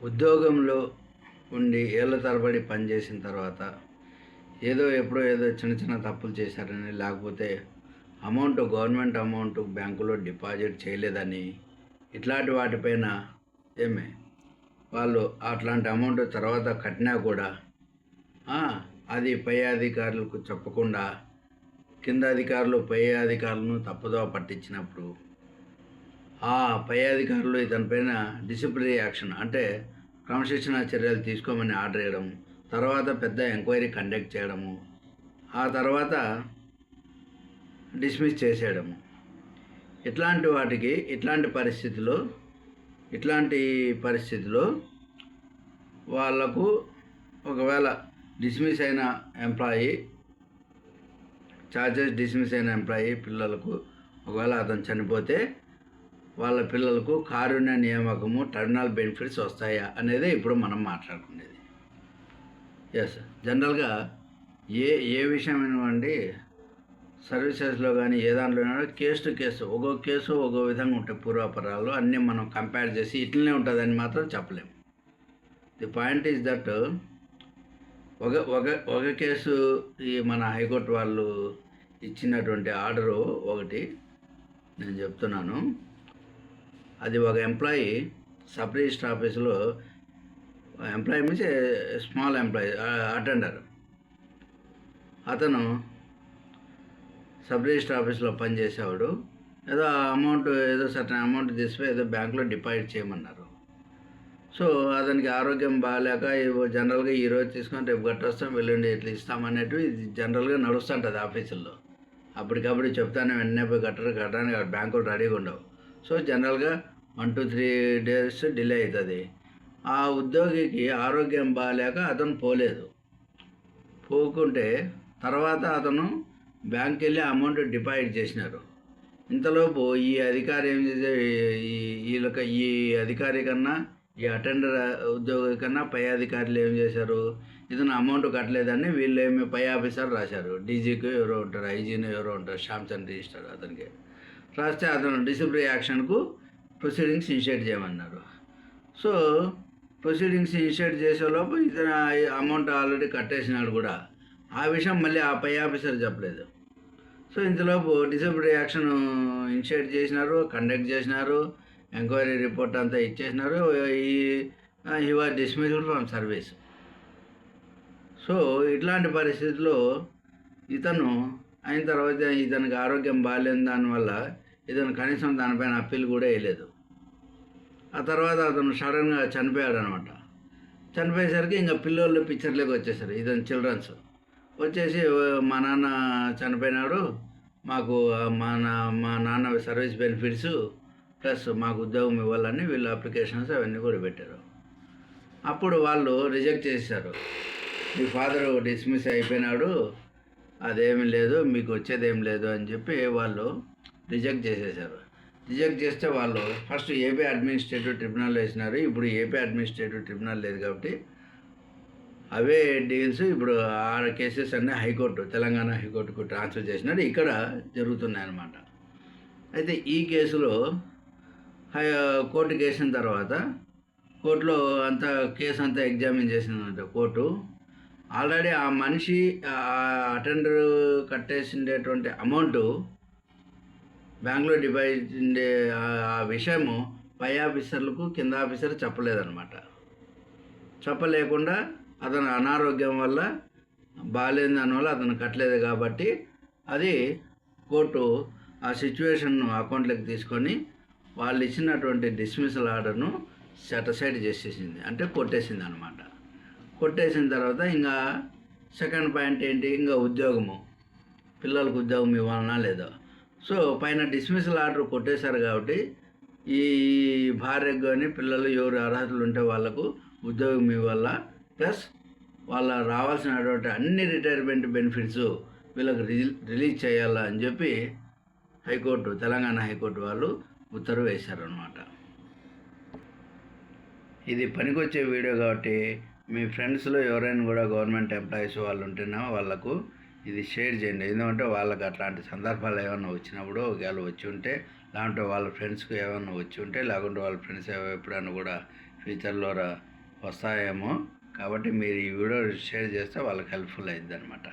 ఉద్యోగంలో ఉండి ఏళ్ళ తరబడి పనిచేసిన తర్వాత ఏదో ఎప్పుడో ఏదో చిన్న చిన్న తప్పులు చేశారని లేకపోతే అమౌంట్ గవర్నమెంట్ అమౌంట్ బ్యాంకులో డిపాజిట్ చేయలేదని ఇట్లాంటి వాటిపైన ఏమే? వాళ్ళు అట్లాంటి అమౌంట్ తర్వాత కట్టినా కూడా అది పై అధికారులకు చెప్పకుండా కింద అధికారులు పై అధికారులను తప్పుదో పట్టించినప్పుడు ఆ పై అధికారులు ఇతనిపైన డిసిప్లినరీ యాక్షన్ అంటే క్రమశిక్షణ చర్యలు తీసుకోమని ఆర్డర్ చేయడం తర్వాత పెద్ద ఎంక్వైరీ కండక్ట్ చేయడము ఆ తర్వాత డిస్మిస్ చేసేయడము. ఇట్లాంటి వాటికి ఇట్లాంటి పరిస్థితిలో ఇట్లాంటి పరిస్థితిలో వాళ్ళకు ఒకవేళ డిస్మిస్ అయిన ఎంప్లాయీ చార్జెస్ డిస్మిస్ అయిన ఎంప్లాయీ పిల్లలకు ఒకవేళ అతను చనిపోతే వాళ్ళ పిల్లలకు కారుణ్య నియామకము టర్మినల్ బెనిఫిట్స్ వస్తాయా అనేదే ఇప్పుడు మనం మాట్లాడుకునేది. ఎస్ జనరల్గా ఏ ఏ విషయమైనవండి సర్వీసెస్లో కానీ ఏ దాంట్లో కేసు టు కేసు ఒక్కో కేసు ఒక్కో విధంగా ఉంటాయి పూర్వాపరాలు అన్నీ మనం కంపేర్ చేసి ఇట్లనే ఉంటుందని మాత్రం చెప్పలేము. ది పాయింట్ ఈజ్ దట్ ఒక ఒక ఒక కేసు ఈ మన హైకోర్టు వాళ్ళు ఇచ్చినటువంటి ఆర్డరు ఒకటి నేను చెప్తున్నాను. అది ఒక ఎంప్లాయీ సబ్ రిజిస్టర్ ఆఫీసులో employee means small employee attender అతను సబ్ రిజిస్టర్ ఆఫీస్లో పనిచేసేవాడు. ఏదో అమౌంట్ ఏదో సర్టన్ అమౌంట్ తీసిపోయి ఏదో బ్యాంకులో డిపాజిట్ చేయమన్నారు. సో అతనికి ఆరోగ్యం బాగాలేక జనరల్గా ఈరోజు తీసుకొని రేపు కట్టొస్తాం వెళ్ళండి ఇట్లా ఇస్తామన్నట్టు ఇది జనరల్గా నడుస్తుంటుంది ఆఫీసుల్లో. అప్పటికప్పుడు చెప్తాను వెంటనే పోయి కట్టరు కట్టడానికి బ్యాంకులు రెడీగా ఉండవు. సో జనరల్గా one two three days delay అవుతుంది. ఆ ఉద్యోగికి ఆరోగ్యం బాగాలేక అతను పోలేదు. పోకుంటే తర్వాత అతను బ్యాంక్కి వెళ్ళి అమౌంట్ డిపాజిట్ చేసినారు. ఇంతలోపు ఈ అధికారి ఏం చేసే ఈ ఈ అధికారి కన్నా ఈ అటెండర్ ఉద్యోగి కన్నా పై అధికారులు ఏం చేశారు? ఇతను అమౌంట్ కట్టలేదని వీళ్ళు ఏమి పై ఆఫీసర్ రాశారు. డీజీకి ఎవరో ఉంటారు ఐజీని ఎవరో ఉంటారు శాంసంగ్ రిజిస్టర్ అతనికి. రాస్తే అతను డిసిప్లినరీ యాక్షన్కు ప్రొసీడింగ్స్ ఇనిషియేట్ చేయమన్నారు. సో ప్రొసీడింగ్స్ ఇనిషియేట్ చేసేలోపు ఇతను అమౌంట్ ఆల్రెడీ కట్టేసినాడు కూడా. ఆ విషయం మళ్ళీ ఆ పై ఆఫీసర్ చెప్పలేదు. సో ఇంతలోపు డిసిప్లినరీ యాక్షన్ ఇనిషియేట్ చేసినారు కండక్ట్ చేసినారు ఎంక్వైరీ రిపోర్ట్ అంతా ఇచ్చేసినారు ఈ he was dismissed from service. So ఇట్లాంటి పరిస్థితుల్లో ఇతను అయిన తర్వాత ఇతనికి ఆరోగ్యం బాగాలేని దానివల్ల ఇతను కనీసం దానిపైన అప్పీల్ కూడా వేయలేదు. ఆ తర్వాత అతను సడన్గా చనిపోయాడు అనమాట చనిపోయేసరికి ఇంకా పిల్లోళ్ళు పిక్చర్లోకి వచ్చేసారు ఇతను చిల్డ్రన్స్ వచ్చేసి మా నాన్న చనిపోయినాడు మాకు మా నా మా నాన్న సర్వీస్ బెనిఫిట్స్ ప్లస్ మాకు ఉద్యోగం ఇవ్వాలని వీళ్ళు అప్లికేషన్స్ అవన్నీ కూడా పెట్టారు. అప్పుడు వాళ్ళు రిజెక్ట్ చేశారు మీ ఫాదర్ డిస్మిస్ అయిపోయినాడు అదేమీ లేదు మీకు వచ్చేదేం లేదు అని చెప్పి వాళ్ళు రిజెక్ట్ చేసేశారు. రిజెక్ట్ చేస్తే వాళ్ళు ఫస్ట్ ఏపీ అడ్మినిస్ట్రేటివ్ ట్రిబ్యునల్ వేసినారు. ఇప్పుడు ఏపీ అడ్మినిస్ట్రేటివ్ ట్రిబ్యునల్ లేదు కాబట్టి అవే డీల్స్ ఇప్పుడు ఆ కేసెస్ అన్నీ హైకోర్టు తెలంగాణ హైకోర్టుకు ట్రాన్స్ఫర్ చేసినారు. ఇక్కడ జరుగుతున్నాయి అన్నమాట అయితే ఈ కేసులో హై కోర్టుకి వేసిన తర్వాత కోర్టులో అంతా కేసు అంతా ఎగ్జామిన్ చేసిందంట కోర్టు ఆల్రెడీ ఆ మనిషి అటెండర్ కట్టేసిండేటువంటి అమౌంట్ బ్యాంకులో డిపాజిట్ ఉండే ఆ- విషయము పై ఆఫీసర్లకు కింద ఆఫీసర్ చెప్పలేదన్నమాట. చెప్పలేకుండా అతను అనారోగ్యం వల్ల బాగాలేని దానివల్ల అతను కట్టలేదు కాబట్టి అది కోర్టు ఆ సిచ్యువేషన్ను అకౌంట్లోకి తీసుకొని వాళ్ళు ఇచ్చినటువంటి డిస్మిసల్ ఆర్డర్ను సెటసైడ్ చేసేసింది. అంటే కొట్టేసింది అనమాట కొట్టేసిన తర్వాత ఇంకా సెకండ్ పాయింట్ ఏంటి? ఇంకా ఉద్యోగము. పిల్లలకు ఉద్యోగం ఇవ్వాలన్నా లేదో. సో పైన డిస్మిసల్ ఆర్డర్ కొట్టేశారు కాబట్టి ఈ భార్యకు కానీ పిల్లలు ఎవరు అర్హతలు ఉంటే వాళ్ళకు ఉద్యోగం ఇవ్వాల. ప్లస్ వాళ్ళ రావాల్సినటువంటి అన్ని రిటైర్మెంట్ బెనిఫిట్స్ వీళ్ళకి రిలీజ్ రిలీజ్ చేయాలా అని చెప్పి హైకోర్టు తెలంగాణ హైకోర్టు వాళ్ళు ఉత్తర్వు వేశారనమాట ఇది పనికొచ్చే వీడియో కాబట్టి మీ ఫ్రెండ్స్లో ఎవరైనా కూడా గవర్నమెంట్ ఎంప్లాయీస్ వాళ్ళు ఉంటేనే వాళ్ళకు ఇది షేర్ చేయండి. ఎందుకంటే వాళ్ళకి అట్లాంటి సందర్భాలు ఏమైనా వచ్చినప్పుడు ఒకవేళ వచ్చి ఉంటే లేకుంటే వాళ్ళ ఫ్రెండ్స్కి ఏమైనా వచ్చి ఉంటే లేకుంటే వాళ్ళ ఫ్రెండ్స్ ఎప్పుడైనా కూడా ఫ్యూచర్లో వస్తాయేమో. కాబట్టి మీరు ఈ వీడియో షేర్ చేస్తే వాళ్ళకి హెల్ప్ఫుల్ అవుతుంది అనమాట